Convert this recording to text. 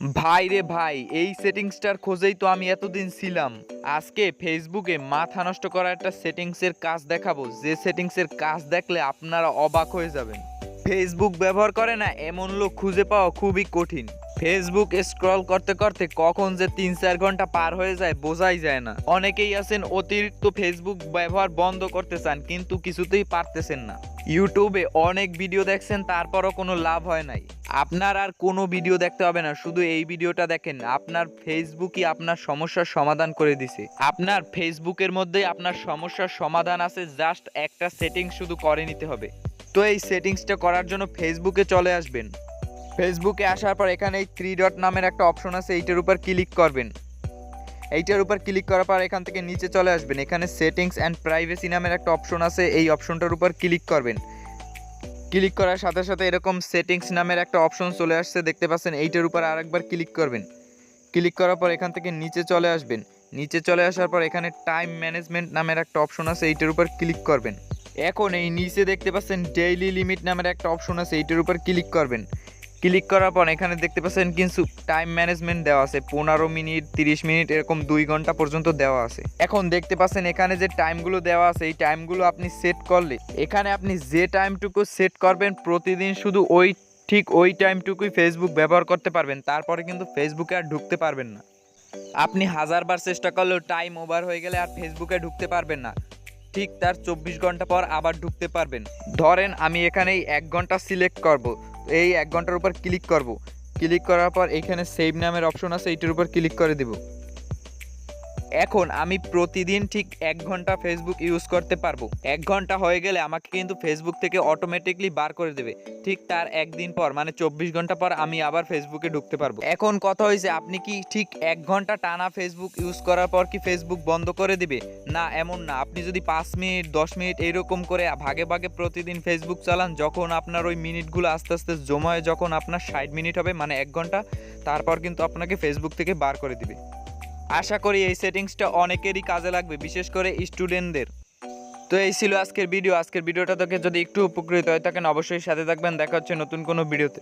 ভাই রে ভাই, এই সেটিংসটার খোঁজেই তো আমি এতদিন ছিলাম। আজকে ফেসবুকে মাথা নষ্ট করা একটা সেটিংসের কাজ দেখাবো। যে সেটিংসের কাজ দেখলে আপনারা অবাক হয়ে যাবেন। ফেসবুক ব্যবহার করে না, এমন লোক খুঁজে পাওয়া খুবই কঠিন। ফেসবুক স্ক্রল করতে করতে কখন যে তিন চার ঘণ্টা পার হয়ে যায়, বোঝাই যায় না। অনেকেই আছেন অতিরিক্ত ফেসবুক ব্যবহার বন্ধ করতে চান, কিন্তু কিছুতেই পারতেছেন না। ইউটিউবে অনেক ভিডিও দেখছেন, তারপরও কোনো লাভ হয় নাই। আপনার আর কোনো ভিডিও দেখতে হবে না, শুধু এই ভিডিওটা দেখেন। আপনার ফেসবুকই আপনার সমস্যার সমাধান করে দিছে। আপনার ফেসবুকের মধ্যেই আপনার সমস্যার সমাধান আছে জাস্ট একটা সেটিং শুধু করে নিতে হবে। তো এই সেটিংসটা করার জন্য ফেসবুকে চলে আসবেন। ফেসবুকে আসার পর এখানে এই থ্রি ডট নামের একটা অপশন আছে, এইটার উপর ক্লিক করবেন। এইটার উপর ক্লিক করার পর এখান থেকে নিচে চলে আসবেন। এখানে সেটিংস অ্যান্ড প্রাইভেসি নামের একটা অপশন আছে, এই অপশনটার উপর ক্লিক করবেন। ক্লিক করার সাথে সাথে এরকম সেটিংস নামের একটা অপশন চলে আসছে, দেখতে পাচ্ছেন, এইটার উপর আরেকবার ক্লিক করবেন। ক্লিক করার পর এখান থেকে নিচে চলে আসবেন। নিচে চলে আসার পর এখানে টাইম ম্যানেজমেন্ট নামের একটা অপশন আছে, এইটার উপর ক্লিক করবেন। এখন এই নিচে দেখতে পাচ্ছেন ডেইলি লিমিট নামের একটা অপশন আছে, এইটার উপর ক্লিক করবেন। ক্লিক করার পর এখানে দেখতে পাচ্ছেন কিন্তু টাইম ম্যানেজমেন্ট দেওয়া আছে। পনেরো মিনিট, তিরিশ মিনিট, এরকম দুই ঘণ্টা পর্যন্ত দেওয়া আছে। এখন দেখতে পাচ্ছেন এখানে যে টাইমগুলো দেওয়া আছে, এই টাইমগুলো আপনি সেট করলে, এখানে আপনি যে টাইমটুকু সেট করবেন প্রতিদিন শুধু ওই, ঠিক ওই টাইমটুকুই ফেসবুক ব্যবহার করতে পারবেন। তারপরে কিন্তু ফেসবুকে আর ঢুকতে পারবেন না। আপনি হাজারবার চেষ্টা করলেও টাইম ওভার হয়ে গেলে আর ফেসবুকে ঢুকতে পারবেন না। ঠিক তার চব্বিশ ঘণ্টা পর আবার ঢুকতে পারবেন। ধরেন আমি এখানে এই এক ঘণ্টা সিলেক্ট করব। এই এক ঘণ্টার উপর ক্লিক করব। ক্লিক করার পর এখানে সেভ নামের অপশন আছে, এইটার উপর ক্লিক করে দেব। এখন আমি প্রতিদিন ঠিক এক ঘণ্টা ফেসবুক ইউজ করতে পারব। এক ঘণ্টা হয়ে গেলে আমাকে কিন্তু ফেসবুক থেকে অটোমেটিকলি বার করে দেবে। ঠিক তার একদিন পর মানে চব্বিশ ঘণ্টা পর আমি আবার ফেসবুকে ঢুকতে পারব। এখন কথা হয়েছে, আপনি কি ঠিক এক ঘণ্টা টানা ফেসবুক ইউজ করার পর কি ফেসবুক বন্ধ করে দিবে? না, এমন না। আপনি যদি পাঁচ মিনিট, দশ মিনিট এইরকম করে ভাগে ভাগে প্রতিদিন ফেসবুক চালান, যখন আপনার ওই মিনিটগুলো আস্তে আস্তে জমায় যখন আপনার ষাট মিনিট হবে মানে এক ঘণ্টা, তারপর কিন্তু আপনাকে ফেসবুক থেকে বার করে দিবে। আশা করি এই সেটিংসটা অনেকেরই কাজে লাগবে, বিশেষ করে স্টুডেন্টদের। তো এই ছিল আজকের ভিডিও। আজকের ভিডিওটা থেকে যদি একটু উপকৃত হয়ে থাকেন অবশ্যই সাথে থাকবেন। দেখা হচ্ছে নতুন কোনো ভিডিওতে।